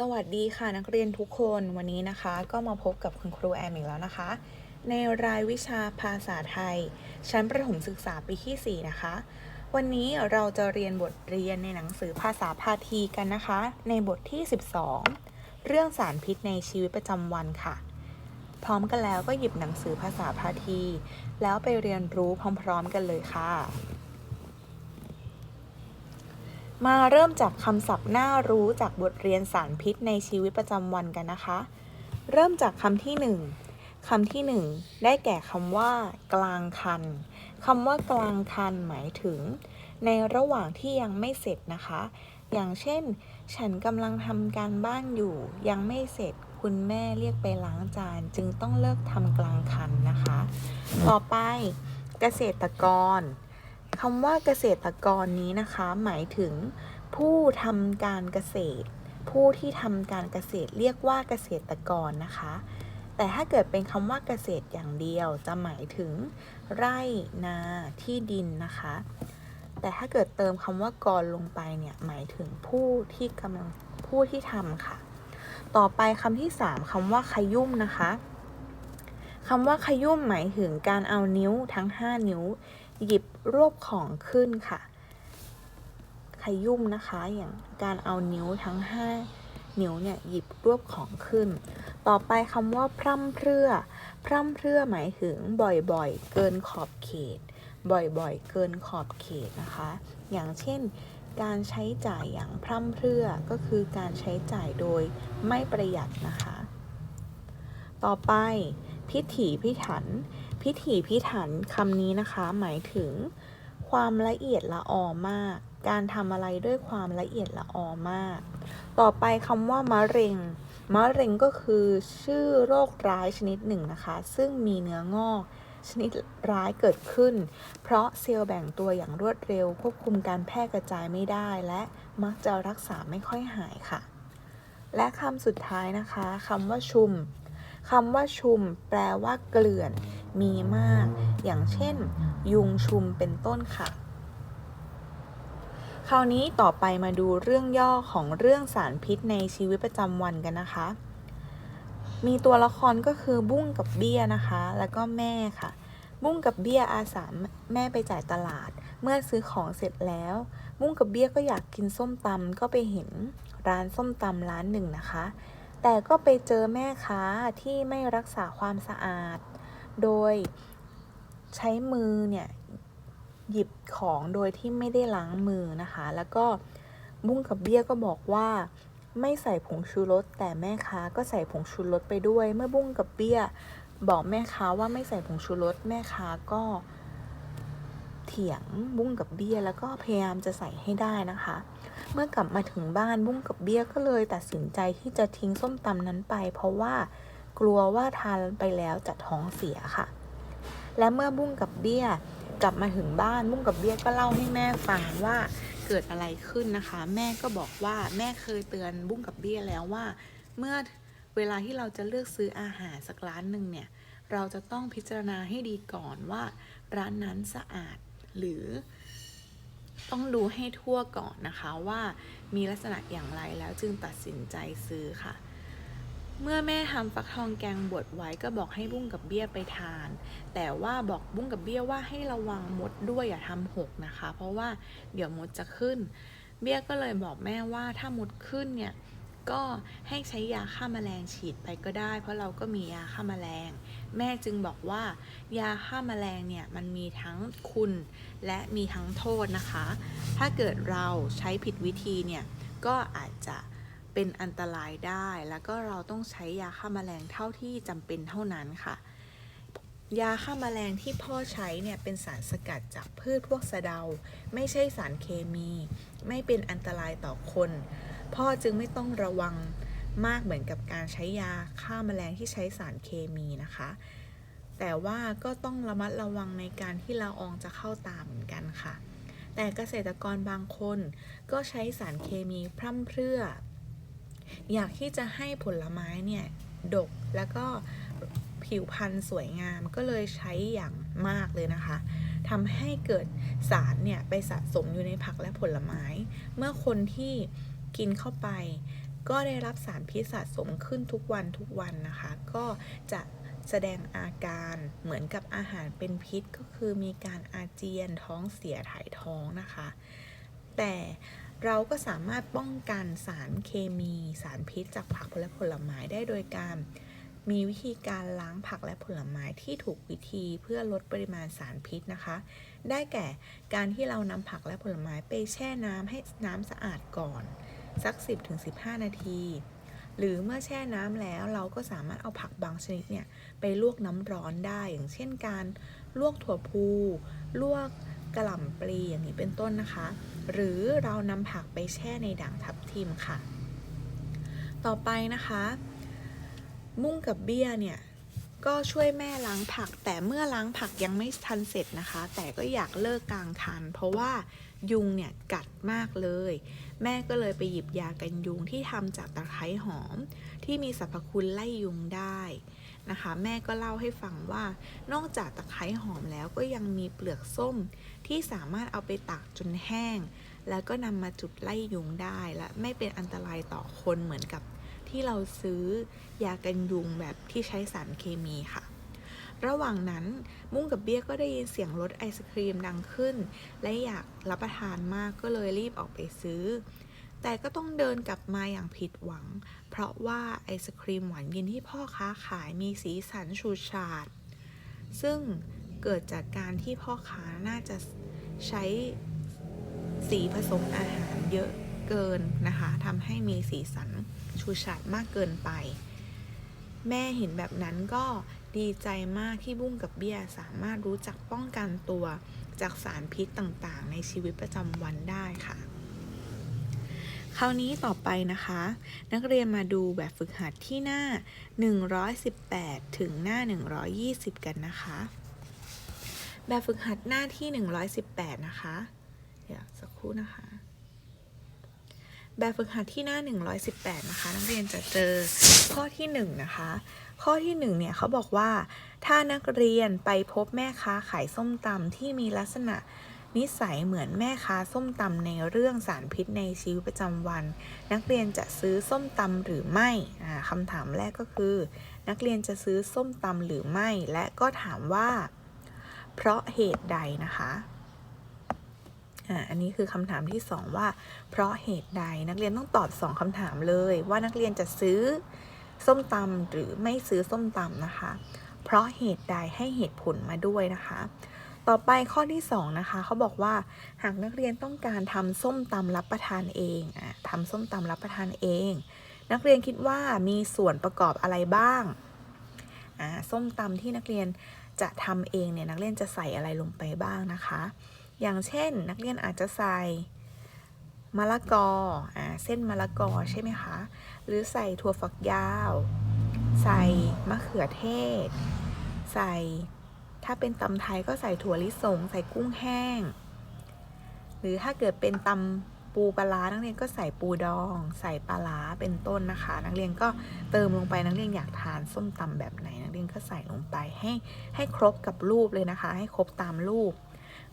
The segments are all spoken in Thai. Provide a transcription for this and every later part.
สวัสดีค่ะนักเรียนทุกคนวันนี้นะคะ ก็มาพบกับคุณครูแอมอีกแล้วนะคะ ในรายวิชาภาษาไทย ชั้นประถมศึกษาปีที่ 4 นะคะ วันนี้เราจะเรียนบทเรียนในหนังสือภาษาพาทีกันนะคะ ในบทที่ 12 เรื่องสารพิษในชีวิตประจำวันค่ะ พร้อมกันแล้วก็หยิบหนังสือภาษาพาที แล้วไปเรียนรู้พร้อม ๆ กันเลยค่ะ มาเริ่มจากคำศัพท์น่ารู้จากบทเรียนสารพิษในชีวิตประจำวันกันนะคะ เริ่มจากคำที่หนึ่งคำที่หนึ่งได้แก่คำว่า กลางคันคำว่ากลางคันหมายถึง ในระหว่างที่ยังไม่เสร็จนะคะ อย่างเช่น ฉันกำลังทำการบ้านอยู่ ยังไม่เสร็จคุณแม่เรียกไปล้างจาน จึงต้องเลิกทำกลางคันนะคะ ต่อไปเกษตรกร คำว่าเกษตรกรนี้นะคะ หมายถึงผู้ทำการเกษตร ผู้ที่ทำการเกษตรเรียกว่าเกษตรกรนะคะ แต่ถ้าเกิดเป็นคำว่าเกษตรอย่างเดียว จะหมายถึง ไร่นาที่ดินนะคะ แต่ถ้าเกิดเติมคำว่ากรลงไปเนี่ยหมายถึงผู้ที่กำลังผู้ที่ทำค่ะ ต่อไปคำที่สามคำว่าขยุ่มนะคะ คำว่าขยุ่มหมายถึงการเอานิ้วทั้ง 5 นิ้ว หยิบรวบของขึ้นค่ะ ขยุ่มนะคะอย่างการเอานิ้วทั้ง 5 นิ้วเนี่ยหยิบรวบของขึ้น ต่อไปคำว่าพร่ำเพรื่อ พร่ำเพรื่อหมายถึงบ่อยๆ เกินขอบเขต บ่อยๆ เกินขอบเขตนะคะ อย่างเช่นการใช้จ่ายอย่างพร่ำเพรื่อก็คือการใช้จ่ายโดยไม่ประหยัดนะคะ ต่อไป พิถีพิถัน พิถีพิถันคำนี้นะคะ หมายถึง ความละเอียดละออมาก การทำอะไรด้วยความละเอียดละออมาก ต่อไปคำว่ามะเร็งมะเร็งก็คือชื่อโรคร้ายชนิดหนึ่งนะคะ ซึ่งมีเนื้องอกชนิดร้ายเกิดขึ้น เพราะเซลล์แบ่งตัวอย่างรวดเร็ว ควบคุมการแพร่กระจายไม่ได้ และมักจะรักษาไม่ค่อยหายค่ะ และคำสุดท้ายนะคะคำว่าชุม คำว่าชุมแปลว่าเกลื่อน มีมาก อย่างเช่น ยุงชุมเป็นต้นค่ะ คราวนี้ต่อไปมาดูเรื่องย่อของเรื่องสารพิษในชีวิตประจำวันกันนะคะ มีตัวละครก็คือบุ้งกับเบี้ยนะคะ แล้วก็แม่ค่ะ บุ้งกับเบี้ยอาสาแม่ไปจ่ายตลาด เมื่อซื้อของเสร็จแล้ว บุ้งกับเบี้ยก็อยากกินส้มตำก็ไปเห็นร้านส้มตำร้านหนึ่งนะคะ แต่ก็ไปเจอแม่ค้าที่ไม่รักษาความสะอาด โดยใช้มือเนี่ยหยิบของโดยที่ไม่ได้ล้างมือนะคะ แล้วก็บุ้งกับเบี้ยก็บอกว่าไม่ใส่ผงชูรสแต่แม่ค้าก็ใส่ผงชูรสไปด้วย เมื่อบุ้งกับเบี้ยบอกแม่ค้าว่าไม่ใส่ผงชูรสแม่ค้าก็ เถียงบุ้งกับเบี้ยแล้วก็พยายามจะใส่ให้ได้นะคะ เมื่อกลับมาถึงบ้านบุ้งกับเบี้ยก็เลยตัดสินใจที่จะทิ้งส้มตำนั้นไป เพราะว่ากลัวว่าทานไปแล้วจะท้องเสียค่ะ และเมื่อบุ้งกับเบี้ยกลับมาถึงบ้านบุ้งกับเบี้ยก็เล่าให้แม่ฟังว่าเกิดอะไรขึ้นนะคะ แม่ก็บอกว่าแม่เคยเตือนบุ้งกับเบี้ยแล้วว่า เมื่อเวลาที่เราจะเลือกซื้ออาหารสักร้านหนึ่งเนี่ยเราจะต้องพิจารณาให้ดีก่อนว่า ร้านนั้นสะอาดหรือ ต้องดูให้ทั่วก่อนนะคะว่ามีลักษณะอย่างไรแล้วจึงตัดสินใจซื้อค่ะ เมื่อแม่ทำฟักทองแกงบดไว้ก็บอกให้บุ้งกับเบี้ยไปทาน แต่ว่าบอกบุ้งกับเบี้ยว่าให้ระวังมดด้วยอย่าทำหกนะคะ เพราะว่าเดี๋ยวมดจะขึ้น เบี้ยก็เลยบอกแม่ว่าถ้ามดขึ้นเนี่ยก็ให้ใช้ยาฆ่าแมลงฉีดไปก็ได้ เพราะเราก็มียาฆ่าแมลง แม่จึงบอกว่ายาฆ่าแมลงเนี่ยมันมีทั้งคุณ และมีทั้งโทษนะคะ ถ้าเกิดเราใช้ผิดวิธีเนี่ยก็อาจจะเป็นอันตรายได้ แล้วก็เราต้องใช้ยาฆ่าแมลงเท่าที่จำเป็นเท่านั้นค่ะ ยาฆ่าแมลงที่พ่อใช้เนี่ยเป็นสารสกัดจากพืชพวกสะเดา ไม่ใช่สารเคมี ไม่เป็นอันตรายต่อคน พ่อจึงไม่ต้องระวังมากเหมือนกับการใช้ยาฆ่าแมลงที่ใช้สารเคมีนะคะ แต่ว่าก็ต้องระมัดระวังในการที่ละอองจะเข้าตาเหมือนกันค่ะ แต่เกษตรกรบางคนก็ใช้สารเคมีพร่ำเพรื่อ อยากที่จะให้ผลไม้เนี่ยดกแล้วก็ผิวพรรณสวยงามก็เลยใช้อย่างมากเลยนะคะทำให้เกิดสารเนี่ยไปสะสมอยู่ในผักและผลไม้ เมื่อคนที่กินเข้าไป ก็ได้รับสารพิษสะสมขึ้นทุกวันทุกวันนะคะ ก็จะ แสดงอาการเหมือนกับอาหารเป็นพิษก็คือมีการอาเจียนท้องเสียถ่ายท้องนะคะ แต่เราก็สามารถป้องกันสารเคมีสารพิษจากผักและผลไม้ได้โดยการมีวิธีการล้างผักและผลไม้ที่ถูกวิธีเพื่อลดปริมาณสารพิษนะคะ ได้แก่การที่เรานำผักและผลไม้ไปแช่น้ำให้น้ำสะอาดก่อน สัก 10-15 นาที หรือเมื่อแช่น้ำแล้วเราก็สามารถเอาผักบางชนิดเนี่ยไปลวกน้ำร้อนได้ อย่างเช่นการลวกถั่วพู ลวกกระหล่ำปลีอย่างนี้เป็นต้นนะคะ หรือเรานำผักไปแช่ในด่างทับทิมค่ะ ต่อไปนะคะ มุ้งกับเบี้ยเนี่ยก็ช่วยแม่ล้างผัก แต่เมื่อล้างผักยังไม่ทันเสร็จนะคะ แต่ก็อยากเลิกกลางคัน เพราะว่ายุงเนี่ยกัดมากเลย แม่ก็เลยไปหยิบยากันยุงที่ทำจากตะไคร้หอม ที่มีสรรพคุณไล่ยุงได้นะคะ แม่ก็เล่าให้ฟังว่านอกจากตะไคร้หอมแล้วก็ยังมีเปลือกส้ม ที่สามารถเอาไปตากจนแห้ง แล้วก็นำมาจุดไล่ยุงได้ และไม่เป็นอันตรายต่อคนเหมือนกับที่เราซื้อยากันยุงแบบที่ใช้สารเคมีค่ะ ระหว่างนั้นมุ้งกับเบี้ยก็ได้ยินเสียงรถไอศครีมดังขึ้น และอยากรับประทานมากก็เลยรีบออกไปซื้อ แต่ก็ต้องเดินกลับมาอย่างผิดหวัง เพราะว่าไอศครีมหวานเย็นที่พ่อค้าขายมีสีสันฉูดฉาด ซึ่งเกิดจากการที่พ่อค้าน่าจะใช้สีผสมอาหารเยอะเกินนะคะทำให้มีสีสันฉูดฉาดมากเกินไป แม่เห็นแบบนั้นก็ ดีใจมากที่บุ้งกับเบี้ยสามารถรู้จักป้องกันตัวจากสารพิษต่างๆ ในชีวิตประจำวันได้ค่ะ คราวนี้ต่อไปนะคะ นักเรียนมาดูแบบฝึกหัดที่หน้า 118 ถึงหน้า 120 กันนะคะ แบบฝึกหัดหน้าที่ 118 นะคะ เดี๋ยวสักครู่นะคะ แบบฝึกหัดที่หน้า 118 นะคะ นักเรียนจะเจอข้อที่ 1 นะคะ ข้อที่ 1 เนี่ยเขาบอกว่า ถ้านักเรียนไปพบแม่ค้าขายส้มตำที่มีลักษณะนิสัยเหมือนแม่ค้าส้มตำในเรื่องสารพิษในชีวิตประจำวัน นักเรียนจะซื้อส้มตำหรือไม่อ่าคำถามแรกก็คือ นักเรียนจะซื้อส้มตำหรือไม่ และก็ถามว่า เพราะเหตุใดนะคะ อ่าอันนี้คือคำถามที่ 2 ว่า เพราะเหตุใดนักเรียนต้องตอบ 2คำถามเลย ว่านักเรียนจะซื้อส้มตำหรือไม่ซื้อส้มตำนะคะ เพราะเหตุใดให้เหตุผลมาด้วยนะคะ ต่อไปข้อที่ 2 นะคะเขาบอกว่าหากนักเรียนต้องการทำส้มตำรับประทานเองอะทำส้มตำรับประทานเอง นักเรียนคิดว่ามีส่วนประกอบอะไรบ้างอ่าส้มตำที่นักเรียนจะทำเองเนี่ยนักเรียนจะใส่อะไรลงไปบ้างนะคะ อย่างเช่นนักเรียนอาจจะใส่มะละกออ่าเส้นมะละกอใช่ไหมคะ หรือใส่ถั่วฝักยาว ใส่มะเขือเทศ ใส่ถ้าเป็นตำไทยก็ใส่ถั่วลิสง ใส่กุ้งแห้ง หรือถ้าเกิดเป็นตำปูปลานักเรียนก็ใส่ปูดอง ใส่ปลาร้าเป็นต้นนะคะ นักเรียนก็เติมลงไปนักเรียนอยากทานส้มตำแบบไหน นักเรียนก็ใส่ลงไปให้ให้ครบกับรูปเลยนะคะ ให้ครบตามรูป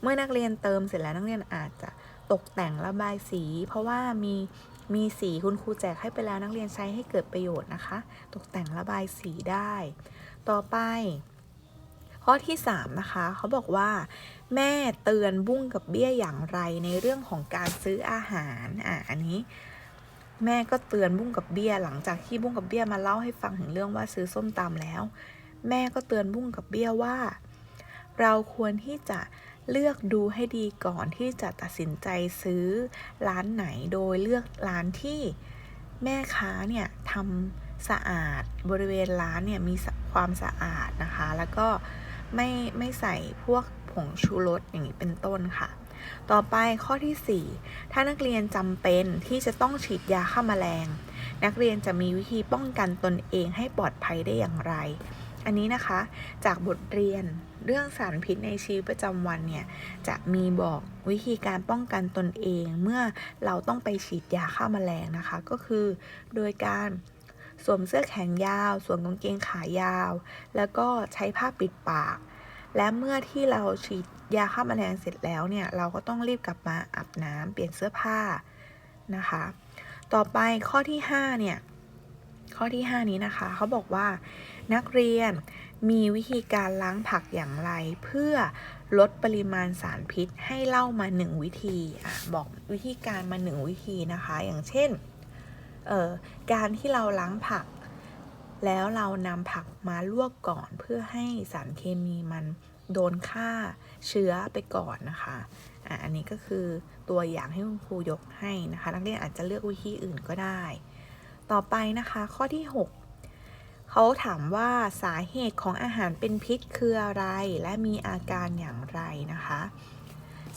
เมื่อนักเรียนเติมเสร็จแล้วนักเรียนอาจจะตกแต่งระบายสี เพราะว่ามีมีสีคุณครูแจกให้ไปแล้วนักเรียนใช้ให้เกิดประโยชน์นะคะ ตกแต่งระบายสีได้ ต่อไป ข้อที่ 3 นะคะ เขาบอกว่า แม่เตือนบุ้งกับเบี้ยอย่างไรในเรื่องของการซื้ออาหารอะอันนี้ แม่ก็เตือนบุ้งกับเบี้ยหลังจากที่บุ้งกับเบี้ยมาเล่าให้ฟังถึงเรื่องว่าซื้อส้มตำแล้ว แม่ก็เตือนบุ้งกับเบี้ยว่า เราควรที่จะ เลือกดูให้ดีก่อนที่จะตัดสินใจซื้อร้านไหนโดยเลือกร้านที่แม่ค้าเนี่ยทำสะอาดบริเวณร้านเนี่ยมีความสะอาดนะคะ แล้วก็ไม่ไม่ใส่พวกผงชูรสอย่างนี้เป็นต้นค่ะ ต่อไปข้อที่ 4 ถ้านักเรียนจำเป็นที่จะต้องฉีดยาฆ่าแมลง นักเรียนจะมีวิธีป้องกันตนเองให้ปลอดภัยได้อย่างไร อันนี้นะคะจากบทเรียน เรื่องสารพิษในชีวิตประจำวันเนี่ยจะมีบอกวิธีการป้องกันตนเอง เมื่อเราต้องไปฉีดยาฆ่าแมลงนะคะ ก็คือโดยการสวมเสื้อแขนยาวสวมกางเกงขายาว แล้วก็ใช้ผ้าปิดปาก และเมื่อที่เราฉีดยาฆ่าแมลงเสร็จแล้วเนี่ยเราก็ต้องรีบกลับมาอาบน้ำเปลี่ยนเสื้อผ้านะคะ ต่อไปข้อที่5เนี่ยข้อที่ 5 นี้นะคะ เขาบอกว่า นักเรียน มีวิธีการล้างผักอย่างไร เพื่อลดปริมาณสารพิษให้เล่ามา1วิธีอบอกวิธีการมา1วิธีนะคะ อย่างเช่นออการที่เราล้างผัก แล้วเรานำผักมาลวกก่อนเพื่อให้สารเคมีมันโดนฆ่าเชื้อไปก่อนนะคะอะอันนี้ก็คือตัวอย่างให้คุณครูยกให้นะคะ นักเรียนอาจจะเลือกวิธีอื่นก็ได้ ต่อไปนะคะข้อที่ 6 เขาถามว่าสาเหตุของอาหารเป็นพิษคืออะไร และมีอาการอย่างไรนะคะ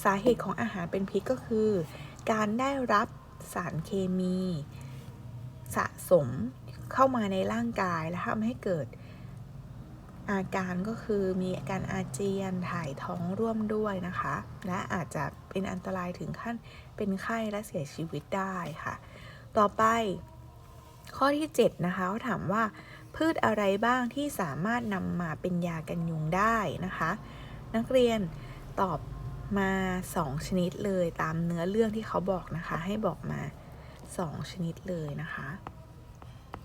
สาเหตุของอาหารเป็นพิษก็คือ การได้รับสารเคมี สะสมเข้ามาในร่างกายและทำให้เกิดอาการก็คือมีอาการอาเจียนถ่ายท้องร่วมด้วยนะคะ และอาจจะเป็นอันตรายถึงขั้นเป็นไข้และเสียชีวิตได้ค่ะ ต่อไป ข้อที่ 7 นะคะเขาถามว่า พืชอะไรบ้างที่สามารถนำมาเป็นยากันยุงได้นะคะ นักเรียนตอบมา 2 ชนิดเลยตามเนื้อเรื่องที่เขาบอกนะคะ ให้บอกมา 2 ชนิดเลยนะคะ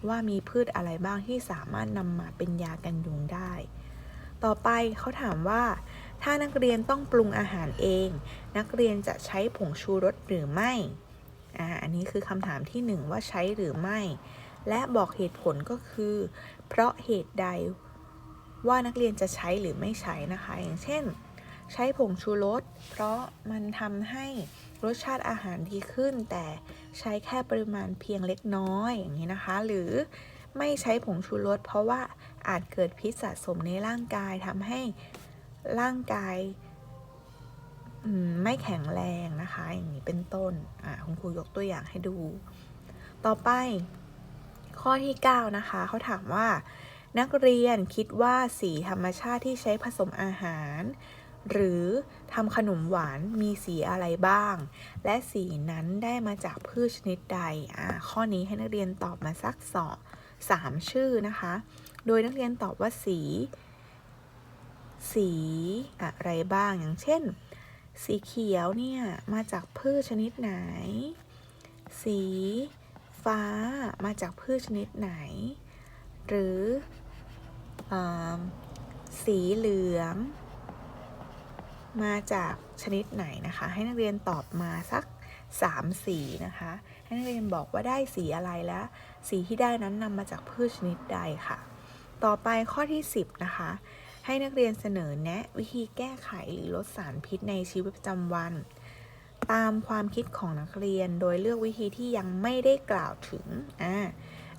ว่ามีพืชอะไรบ้างที่สามารถนำมาเป็นยากันยุงได้ ต่อไปเขาถามว่า ถ้านักเรียนต้องปรุงอาหารเอง นักเรียนจะใช้ผงชูรสหรือไม่อ่าอันนี้คือคำถามที่ 1 ว่าใช้หรือไม่ และบอกเหตุผลก็คือ เพราะเหตุใดว่านักเรียนจะใช้หรือไม่ใช้นะคะ อย่างเช่น ใช้ผงชูรสเพราะมันทำให้รสชาติอาหารดีขึ้น แต่ใช้แค่ปริมาณเพียงเล็กน้อยอย่างนี้นะคะ หรือไม่ใช้ผงชูรสเพราะว่าอาจเกิดพิษสะสมในร่างกายทำให้ร่างกายไม่แข็งแรงนะคะ อย่างนี้เป็นต้นอ่าคุณครูยกตัวอย่างให้ดู ต่อไป ข้อที่ 9 นะคะ เขาถามว่า นักเรียนคิดว่าสีธรรมชาติที่ใช้ผสมอาหาร หรือทำขนมหวานมีสีอะไรบ้าง และสีนั้นได้มาจากพืชชนิดใดอ่าข้อนี้ให้นักเรียนตอบมาสักสองสามชื่อนะคะ โดยนักเรียนตอบว่าสี สีอะไรบ้าง อย่างเช่น สีเขียวเนี่ย มาจากพืชชนิดไหน สี ฟ้ามาจากพืชชนิดไหน หรืออสีเหลือง มาจากชนิดไหนนะคะ ให้นักเรียนตอบมาสัก3สีนะคะ ให้นักเรียนบอกว่าได้สีอะไรแล้ว สีที่ได้นั้นนำมาจากพืชชนิดใดค่ะ ต่อไปข้อที่ 10 นะคะ ให้นักเรียนเสนอแนะวิธีแก้ไขหรือลดสารพิษในชีวิตประจำวัน ตามความคิดของนักเรียนโดยเลือกวิธีที่ยังไม่ได้กล่าวถึงอ่า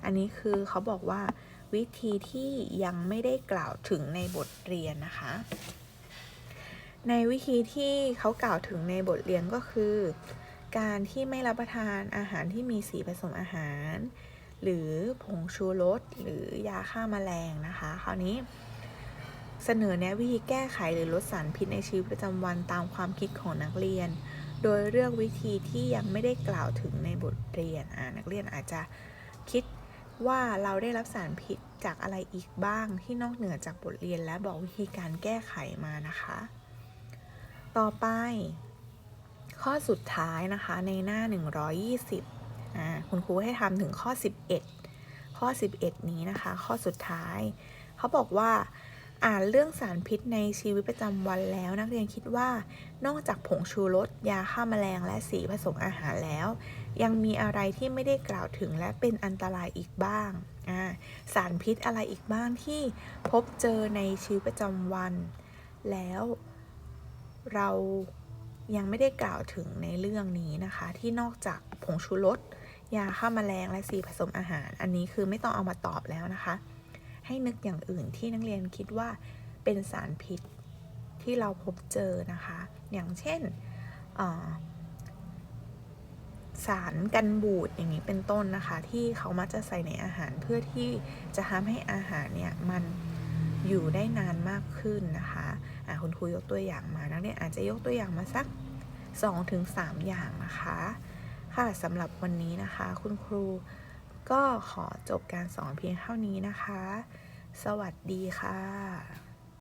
อันนี้คือเขาบอกว่าวิธีที่ยังไม่ได้กล่าวถึงในบทเรียนนะคะ ในวิธีที่เขากล่าวถึงในบทเรียนก็คือ การที่ไม่รับประทานอาหารที่มีสีผสมอาหาร หรือผงชูรสหรือยาฆ่าแมลงนะคะ คราวนี้ เสนอแนะวิธีแก้ไขหรือลดสารพิษในชีวิตประจำวันตามความคิดของนักเรียน โดยเลือกวิธีที่ยังไม่ได้กล่าวถึงในบทเรียนอ่านักเรียนอาจจะคิดว่าเราได้รับสารพิษจากอะไรอีกบ้างที่นอกเหนือจากบทเรียนและบอกวิธีการแก้ไขมานะคะ ต่อไป ข้อสุดท้ายนะคะในหน้า 120อ่าคุณครูให้ทำถึงข้อ 11 ข้อ 11 นี้นะคะ ข้อสุดท้าย เขาบอกว่า อ่านเรื่องสารพิษในชีวิตประจำวันแล้ว นักเรียนคิดว่า นอกจากผงชูรสยาฆ่าแมลงและสีผสมอาหารแล้ว ยังมีอะไรที่ไม่ได้กล่าวถึงและเป็นอันตรายอีกบ้างาสารพิษอะไรอีกบ้างที่พบเจอในชีวิตประจำวัน แล้วเรายังไม่ได้กล่าวถึงในเรื่องนี้นะคะ ที่นอกจากผงชูรสยาฆ่าแมลงและสีผสมอาหาร อันนี้คือไม่ต้องเอามาตอบแล้วนะคะ ให้นึกอย่างอื่นที่นักเรียนคิดว่าเป็นสารพิษที่เราพบเจอนะคะ อย่างเช่นสารกันบูดอย่างนี้เป็นต้นนะคะ ที่เขามักจะใส่ในอาหารเพื่อที่จะทำให้อาหารเนี่ยมันอยู่ได้นานมากขึ้นนะคะะคุณครูยกตัวอย่างมานักเรียนอาจจะยกตัวอย่างมาสัก 2-3 อย่างนะคะ ค่ะสำหรับวันนี้นะคะ คุณครู ก็ขอจบการสอนเพียงเท่านี้นะคะ สวัสดีค่ะ